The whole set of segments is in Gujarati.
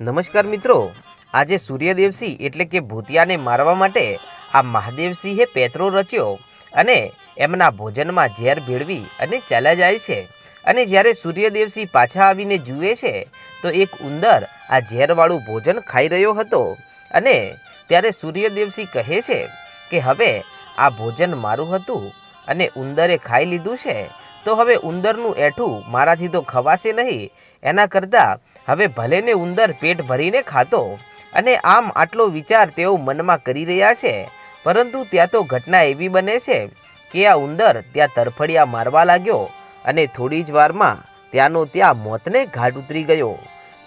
નમસ્કાર મિત્રો. આજે સૂર્યદેવસિંહ એટલે કે ભૂતિયાને મારવા માટે આ મહાદેવસિંહે પેત્રો રચ્યો અને એમના ભોજનમાં ઝેર ભેળવી અને ચાલ્યા જાય છે. અને જ્યારે સૂર્યદેવસિંહ પાછા આવીને જુએ છે, તો એક ઉંદર આ ઝેરવાળું ભોજન ખાઈ રહ્યો હતો. અને ત્યારે સૂર્યદેવસિંહ કહે છે કે, હવે આ ભોજન મારું હતું. અને ઉંદરે ખાઈ લીધું છે, તો હવે ઉંદરનું એઠું મારાથી તો ખવાશે નહીં. એના કરતાં હવે ભલે ને ઉંદર પેટ ભરીને ખાતો અને આમ આટલો વિચાર તેઓ મનમાં કરી રહ્યા છે. પરંતુ ત્યાં તો ઘટના એવી બને છે કે આ ઉંદર ત્યાં તરફડિયા મારવા લાગ્યો અને થોડી જ વારમાં ત્યાંનો ત્યાં મોતને ઘાટ ઉતરી ગયો.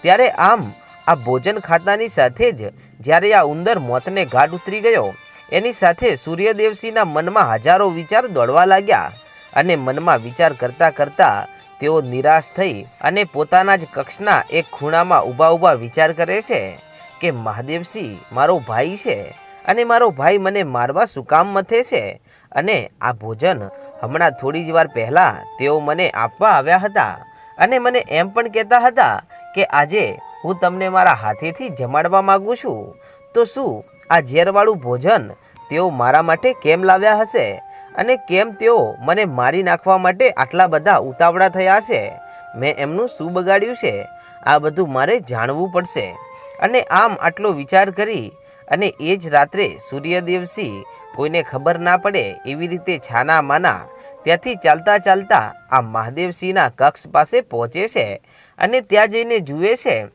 ત્યારે આમ આ ભોજન ખાતાની સાથે જ જ્યારે આ ઉંદર મોતને ઘાટ ઉતરી ગયો એની સાથે સૂર્યદેવસિંહના મનમાં હજારો વિચાર દોડવા લાગ્યા અને મનમાં વિચાર કરતા કરતા તેઓ નિરાશ થઈ અને પોતાના જ કક્ષના એક ખૂણામાં ઊભા ઊભા વિચાર કરે છે કે મહાદેવસિંહ મારો ભાઈ છે અને મારો ભાઈ મને મારવા શું કામ મથે છે અને આ ભોજન હમણાં થોડી જ વાર પહેલાં તેઓ મને આપવા આવ્યા હતા અને મને એમ પણ કહેતા હતા કે, આજે હું તમને મારા હાથેથી જમાડવા માગું છું. તો શું આ ઝેરવાળું ભોજન તેઓ મારા માટે કેમ લાવ્યા હશે? અને કેમ તેઓ મને મારી નાખવા માટે આટલા બધા ઉતાવળા થયા છે મેં એમનું શું બગાડ્યું છે? આ બધું મારે જાણવું પડશે. અને આમ આટલો વિચાર કરી અને એ જ રાત્રે સૂર્યદેવસિંહ કોઈને ખબર ના પડે એવી રીતે છાના માના ત્યાંથી ચાલતા ચાલતા આ મહાદેવસિંહના કક્ષ પાસે પહોંચે છે અને ત્યાં જઈને જુએ છે.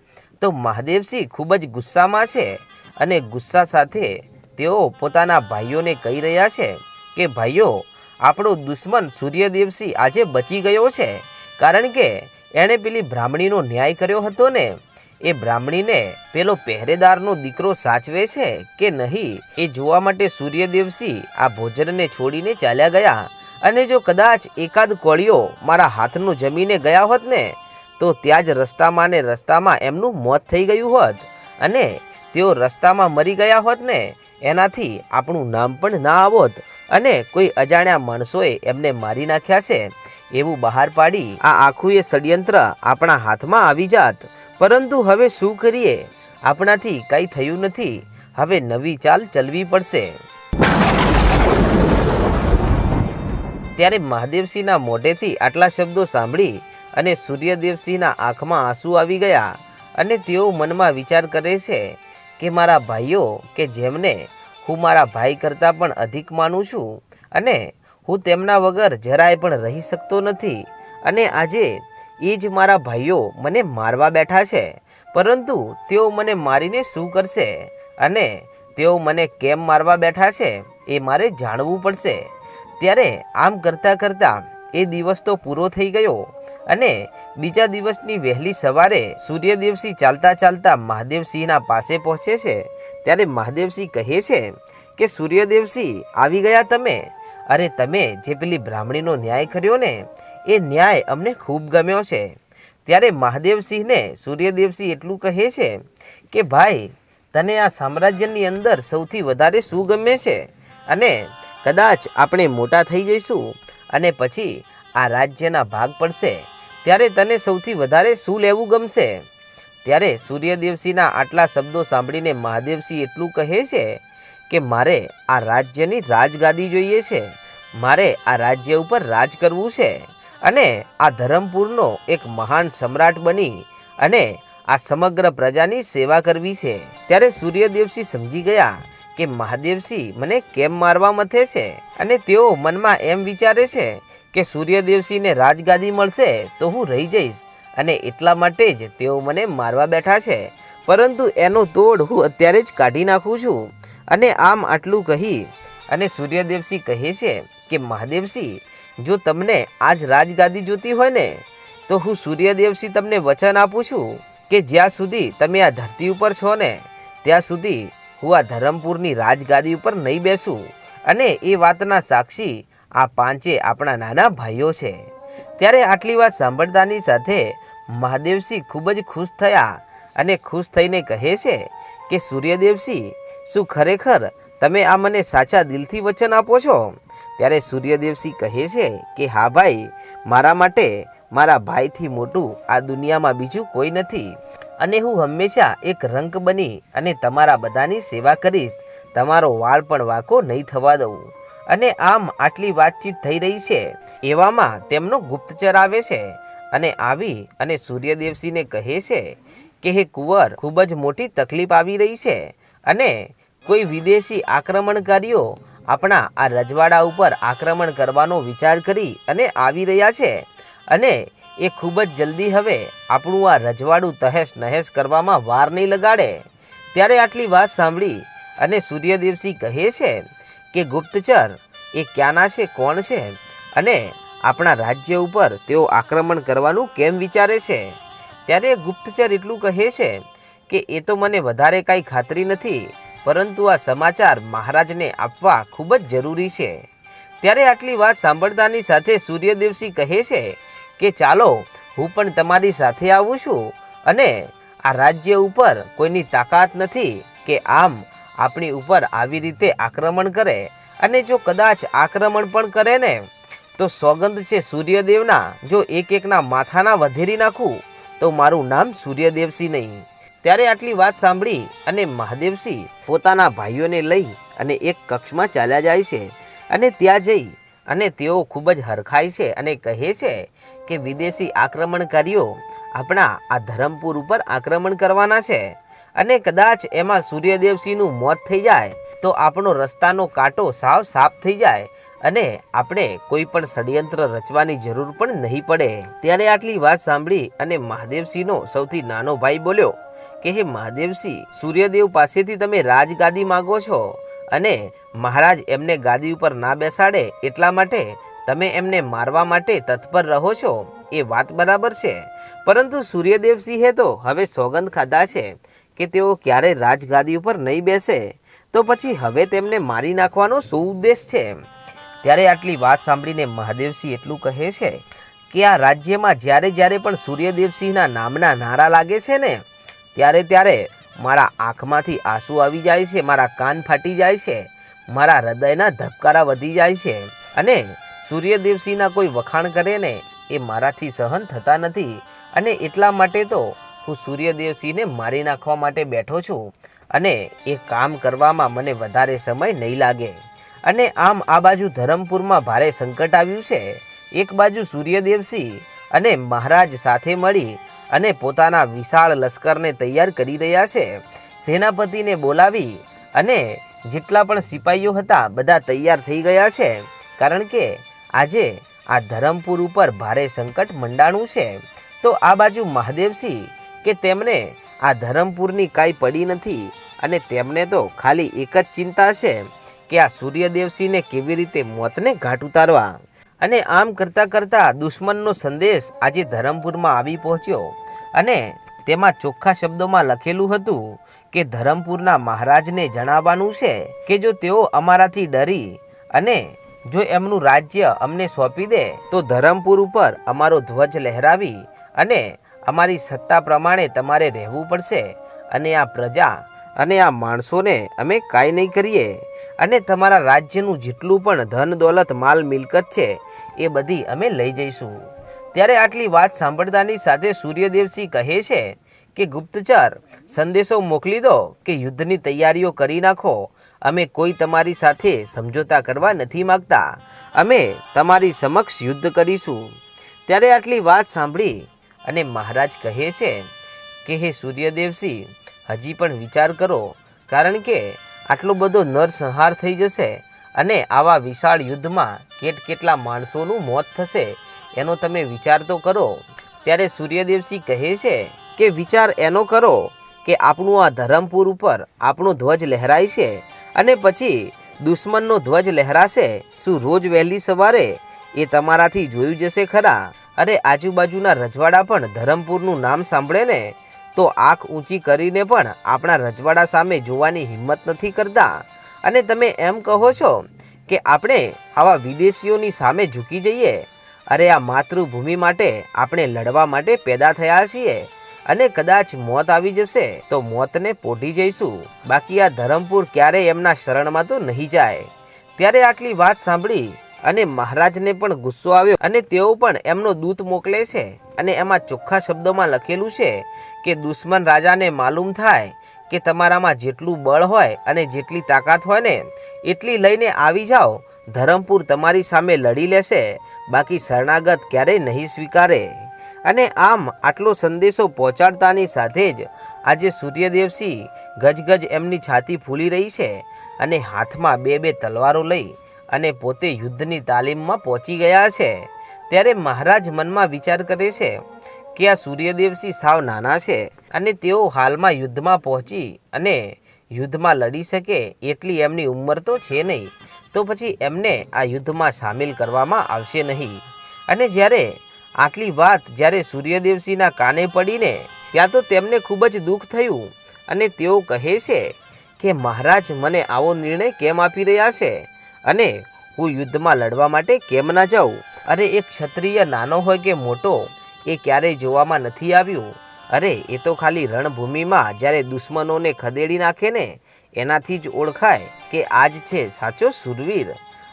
તો મહાદેવસિંહ ખૂબ જ ગુસ્સામાં છે. અને ગુસ્સા સાથે તેઓ પોતાના ભાઈઓને કહી રહ્યા છે કે, ભાઈઓ, આપણો દુશ્મન સૂર્યદેવસિંહ આજે બચી ગયો છે, કારણ કે એણે પેલી બ્રાહ્મણીનો ન્યાય કર્યો હતો ને. એ બ્રાહ્મણીને પેલો પહેરેદારનો દીકરો સાચવે છે કે નહીં એ જોવા માટે સૂર્યદેવસિંહ આ ભોજનને છોડીને ચાલ્યા ગયા. અને જો કદાચ એકાદ કોળીઓ મારા હાથનું જમીને ગયા હોત ને, તો ત્યાં જ રસ્તામાં ને રસ્તામાં એમનું મોત થઈ ગયું હોત. અને તેઓ રસ્તામાં મરી ગયા હોત ને, એનાથી આપણું નામ પણ ના આવોત. અને કોઈ અજાણ્યા માણસોએ એમને મારી નાખ્યા છે, એવું બહાર પાડી આ આખું એ ષડયંત્ર આપણા હાથમાં આવી જાત. પરંતુ હવે શું કરીએ? આપણાથી કંઈ થયું નથી. હવે નવી ચાલ ચલવી પડશે. ત્યારે મહાદેવસિંહના મોઢેથી આટલા શબ્દો સાંભળી અને સૂર્યદેવસિંહના આંખમાં આંસુ આવી ગયા. અને તેઓ મનમાં વિચાર કરે છે કે મારા ભાઈઓ કે જેમને હું મારા ભાઈ કરતાં પણ અધિક માનું છું અને હું તેમના વગર જરાય પણ રહી શકતો નથી અને આજે એ જ મારા ભાઈઓ મને મારવા બેઠા છે, પરંતુ તેઓ મને મારીને શું કરશે અને તેઓ મને કેમ મારવા બેઠા છે એ મારે જાણવું પડશે. ત્યારે આમ કરતાં કરતાં એ દિવસ તો પૂરો થઈ ગયો અને બીજા દિવસની વહેલી સવારે સૂર્યદેવસિંહ ચાલતા ચાલતા મહાદેવસિંહના પાસે પહોંચે છે. ત્યારે મહાદેવસિંહ કહે છે કે, સૂર્યદેવસિંહ, આવી ગયા તમે? અરે, તમે જે પેલી બ્રાહ્મણીનો ન્યાય કર્યો ને, એ ન્યાય અમને ખૂબ ગમ્યો છે. ત્યારે મહાદેવસિંહને સૂર્યદેવસિંહ એટલું કહે છે કે, ભાઈ, તને આ સામ્રાજ્યની અંદર સૌથી વધારે શું ગમે છે? અને કદાચ આપણે મોટા થઈ જઈશું અને પછી આ રાજ્યના ભાગ પડશે, ત્યારે તને સૌથી વધારે શું લેવું ગમશે? ત્યારે સૂર્યદેવસિંહના આટલા શબ્દો સાંભળીને મહાદેવસિંહ એટલું કહે છે કે મારે આ રાજ્યની રાજગાદી જોઈએ છે, મારે આ રાજ્ય ઉપર રાજ કરવું છે અને આ ધરમપુરનો એક મહાન સમ્રાટ બની અને આ સમગ્ર પ્રજાની સેવા કરવી છે. ત્યારે સૂર્યદેવસિંહ સમજી ગયા કે મહાદેવસિંહ મને કેમ મારવા મથે છે? અને તેઓ મનમાં એમ વિચારે છે કે સૂર્યદેવસિંહને રાજગાદી મળશે તો હું રહી જઈશ અને એટલા માટે જ તેઓ મને મારવા બેઠા છે. પરંતુ એનો તોડ હું અત્યારે જ કાઢી નાખું છું અને આમ આટલું કહી અને સૂર્યદેવસિંહ કહે છે કે મહાદેવસિંહ જો તમને આજ રાજગાદી જોતી હોય ને, તો હું સૂર્યદેવસિંહ તમને વચન આપું છું કે જ્યાં સુધી તમે આ ધરતી ઉપર છો ને, ત્યાં સુધી હું આ ધરમપુરની રાજગાદી ઉપર નહીં બેસું. અને એ વાતના સાક્ષી આ પાંચે આપણા નાના ભાઈઓ છે. ત્યારે આટલી વાત સાંભળતાની સાથે મહાદેવસિંહ ખૂબ જ ખુશ થયા અને ખુશ થઈને કહે છે કે, સૂર્યદેવસિંહ, શું ખરેખર તમે આ મને સાચા દિલથી વચન આપો છો? ત્યારે સૂર્યદેવસિંહ કહે છે કે, હા ભાઈ, મારા માટે મારા ભાઈથી મોટું આ દુનિયામાં બીજું કોઈ નથી. અને હું હંમેશા એક રંક બની અને તમારા બધાની સેવા કરીશ. તમારો વાળ પણ વાંકો નહીં થવા દઉં. અને આમ આટલી વાતચીત થઈ રહી છે. એવામાં તેમનો ગુપ્તચર આવે છે અને આવી અને સૂર્યદેવસિંહને કહે છે કે, હે કુંવર, ખૂબ જ મોટી તકલીફ આવી રહી છે અને કોઈ વિદેશી આક્રમણકારીઓ આપણા આ રજવાડા ઉપર આક્રમણ કરવાનો વિચાર કરી અને આવી રહ્યા છે અને એ ખૂબ જ જલ્દી હવે આપણું આ રજવાડું તહેસ નહેસ કરવામાં વાર નહીં લગાડે. ત્યારે આટલી વાત સાંભળી અને સૂર્યદેવસિંહ કહે છે કે ગુપ્તચર, એ ક્યાંના છે, કોણ છે અને આપણા રાજ્ય ઉપર તેઓ આક્રમણ કરવાનું કેમ વિચારે છે? ત્યારે ગુપ્તચર એટલું કહે છે કે એ તો મને વધારે કાંઈ ખાતરી નથી, પરંતુ આ સમાચાર મહારાજને આપવા ખૂબ જ જરૂરી છે. ત્યારે આટલી વાત સાંભળતાની સાથે સૂર્યદેવસિંહ કહે છે કે ચાલો, હું પણ તમારી સાથે આવું છું અને આ રાજ્ય ઉપર કોઈની તાકાત નથી કે આમ આપણી ઉપર આવી રીતે આક્રમણ કરે અને જો કદાચ આક્રમણ પણ કરે ને, તો સોગંદ છે સૂર્યદેવના. જો એક એકના માથાના વધેરી નાખું, તો મારું નામ સૂર્યદેવસિંહ નહીં. ત્યારે આટલી વાત સાંભળી અને મહાદેવસિંહ પોતાના ભાઈઓને લઈ અને એક કક્ષમાં ચાલ્યા જાય છે અને ત્યાં જઈ અને તેઓ ખૂબ જ હરખાય છે અને કહે છે કે વિદેશી આક્રમણકારીઓ આપણા આ ધરમપુર ઉપર આક્રમણ કરવાના છે. અને કદાચ એમાં સૂર્યદેવસિંહનું મોત થઈ જાય તો આપણો રસ્તાનો કાંટો સાવ સાફ થઈ જાય અને આપણે કોઈ પણ ષડયંત્ર રચવાની જરૂર પણ નહીં પડે. ત્યારે આટલી વાત સાંભળી અને મહાદેવસિંહનો સૌથી નાનો ભાઈ બોલ્યો કે, હે મહાદેવસિંહ, સૂર્યદેવ પાસેથી તમે રાજગાદી માગો છો? અને મહારાજ એમને ગાદી ઉપર ના બેસાડે એટલા માટે તમે એમને મારવા માટે તત્પર રહો છો, એ વાત બરાબર છે. પરંતુ સૂર્યદેવસિંહે તો હવે સોગંદ ખાધા છે કે તેઓ ક્યારે રાજગાદી ઉપર નહીં બેસે, તો પછી હવે તેમને મારી નાખવાનો શું ઉદ્દેશ છે? ત્યારે આટલી વાત સાંભળીને મહાદેવસિંહ એટલું કહે છે કે આ રાજ્યમાં જ્યારે જ્યારે પણ સૂર્યદેવસિંહના નામના નારા લાગે છે ને, ત્યારે ત્યારે મારા આંખમાંથી આંસુ આવી જાય છે, મારા કાન ફાટી જાય છે, મારા હૃદયના ધબકારા વધી જાય છે અને સૂર્યદેવસિંહના કોઈ વખાણ કરે ને એ મારાથી સહન થતા નથી અને એટલા માટે તો હું સૂર્યદેવસિંહને મારી નાખવા માટે બેઠો છું અને એ કામ કરવામાં મને વધારે સમય નહીં લાગે. અને આમ આ બાજુ ધરમપુરમાં ભારે સંકટ આવ્યું છે, એક બાજુ સૂર્યદેવસિંહ અને મહારાજ સાથે મળી અને પોતાના વિશાળ લશ્કરને તૈયાર કરી રહ્યા છે. સેનાપતિને બોલાવી અને જેટલા પણ સિપાહીઓ હતા, બધા તૈયાર થઈ ગયા છે. કારણ કે આજે આ ધરમપુર ઉપર ભારે સંકટ મંડાણું છે. તો આ બાજુ મહાદેવસિંહ કે તેમને આ ધરમપુરની કાંઈ પડી નથી અને તેમને તો ખાલી એક જ ચિંતા છે કે આ સૂર્યદેવસિંહને કેવી રીતે મોતને ઘાટ ઉતારવા? અને આમ કરતાં કરતાં દુશ્મનનો સંદેશ આજે ધરમપુરમાં આવી પહોંચ્યો. અને તેમાં ચોખ્ખા શબ્દોમાં લખેલું હતું કે ધરમપુરના મહારાજને જણાવવાનું છે કે જો તેઓ અમારાથી ડરી અને જો એમનું રાજ્ય અમને સોંપી દે, તો ધરમપુર ઉપર અમારો ધ્વજ લહેરાવી અને અમારી સત્તા પ્રમાણે તમારે રહેવું પડશે. અને આ પ્રજા અને આ માણસોને અમે કાંઈ નહીં કરીએ. અને તમારા રાજ્યનું જેટલું પણ ધન દોલત માલ મિલકત છે, એ બધી અમે લઈ જઈશું. ત્યારે આટલી વાત સાંભળતાની સાથે સૂર્યદેવસિંહ કહે છે કે, ગુપ્તચર, સંદેશો મોકલી દો કે યુદ્ધની તૈયારીઓ કરી નાખો. અમે કોઈ તમારી સાથે સમજોતા કરવા નથી માગતા. અમે તમારી સમક્ષ યુદ્ધ કરીશું. ત્યારે આટલી વાત સાંભળી અને મહારાજ કહે છે કે, હે સૂર્યદેવસિંહ હજી પણ વિચાર કરો, કારણ કે આટલો બધો નરસંહાર થઈ જશે અને આવા વિશાળ યુદ્ધમાં કેટ કેટલા માણસોનું મોત થશે, એનો તમે વિચાર તો કરો. ત્યારે સૂર્યદેવસિંહ કહે છે કે, વિચાર એનો કરો કે આપણું આ ધરમપુર ઉપર આપણો ધ્વજ લહેરાય છે અને પછી દુશ્મનનો ધ્વજ લહેરાશે. શું રોજ વહેલી સવારે એ તમારાથી જોયું જશે ખરા? અરે, આજુબાજુના રજવાડા પણ ધરમપુરનું નામ સાંભળે ને? તો આંખ ઊંચી કરીને પણ આપણા રજવાડા સામે જોવાની હિંમત નથી કરતા. અને તમે એમ કહો છો કે આપણે આવા વિદેશીઓની સામે ઝૂકી જઈએ? અરે, આ માતૃભૂમિ માટે આપણે લડવા માટે પેદા થયા છીએ. અને કદાચ મોત આવી જશે તો મોતને પોઢી જઈશું. બાકી આ ધરમપુર ક્યારેય એમના શરણમાં તો નહીં જાય. ત્યારે આટલી વાત સાંભળી અને મહારાજને પણ ગુસ્સો આવ્યો અને તેઓ પણ એમનો દૂત મોકલે છે. અને એમાં ચોખ્ખા શબ્દોમાં લખેલું છે કે દુશ્મન રાજાને માલુમ થાય કે તમારામાં જેટલું બળ હોય અને જેટલી તાકાત હોય ને, એટલી લઈને આવી જાઓ. ધરમપુર તમારી સામે લડી લેશે. બાકી શરણાગત ક્યારેય નહીં સ્વીકારે. અને આમ આટલો સંદેશો પહોંચાડતાની સાથે જ આજે સૂર્યદેવસિંહ ગજગજ એમની છાતી ફૂલી રહી છે અને હાથમાં બે બે તલવારો લઈ અને પોતે યુદ્ધની તાલીમમાં પહોંચી ગયા છે. ત્યારે મહારાજ મનમાં વિચાર કરે છે કે આ સૂર્યદેવસિંહ સાવ નાના છે અને તેઓ હાલમાં યુદ્ધમાં પહોંચી અને યુદ્ધમાં લડી શકે એટલી એમની ઉંમર તો છે નહીં. તો પછી એમને આ યુદ્ધમાં સામેલ કરવામાં આવશે નહીં. અને જ્યારે આટલી વાત જ્યારે સૂર્યદેવસિંહના કાને પડીને ત્યાં તો તેમને ખૂબ જ દુઃખ થયું અને તેઓ કહે છે કે મહારાજ મને આવો નિર્ણય કેમ આપી રહ્યા છે? અને હું યુદ્ધમાં લડવા માટે કેમ ના જાઉં? અરે, એક ક્ષત્રિય નાનો હોય કે મોટો, એ ક્યારેય જોવામાં નથી આવ્યું. અરે, એ તો ખાલી રણભૂમિમાં જ્યારે દુશ્મનોને ખદેડી નાખે ને, એનાથી જ ઓળખાય કે આજ છે સાચો સુરવીર.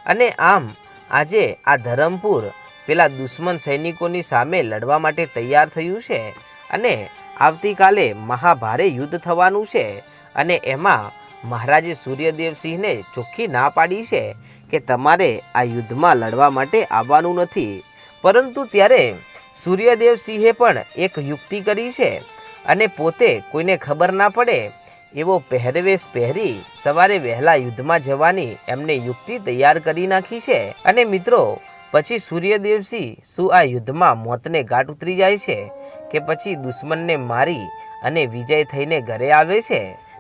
અને આમ, આજે આ ધરમપુર પેલા દુશ્મન સૈનિકોની સામે લડવા માટે તૈયાર થયું છે અને આવતીકાલે મહાભારે યુદ્ધ થવાનું છે. અને એમાં મહારાજે સૂર્યદેવસિંહને ચોખ્ખી ના પાડી છે કે તમારે આ યુદ્ધમાં લડવા માટે આવવાનું નથી. પરંતુ ત્યારે સૂર્યદેવસિંહે પણ એક યુક્તિ કરી છે અને પોતે કોઈને ખબર ના પડે એવો પહેરવેશ પહેરી સવારે વહેલા યુદ્ધમાં જવાની એમને યુક્તિ તૈયાર કરી નાખી છે. અને મિત્રો, પછી સૂર્યદેવસિંહ શું આ યુદ્ધમાં મોતને ગાંઠ ઉતરી જાય છે કે પછી દુશ્મનને મારી અને વિજય થઈને ઘરે આવે છે?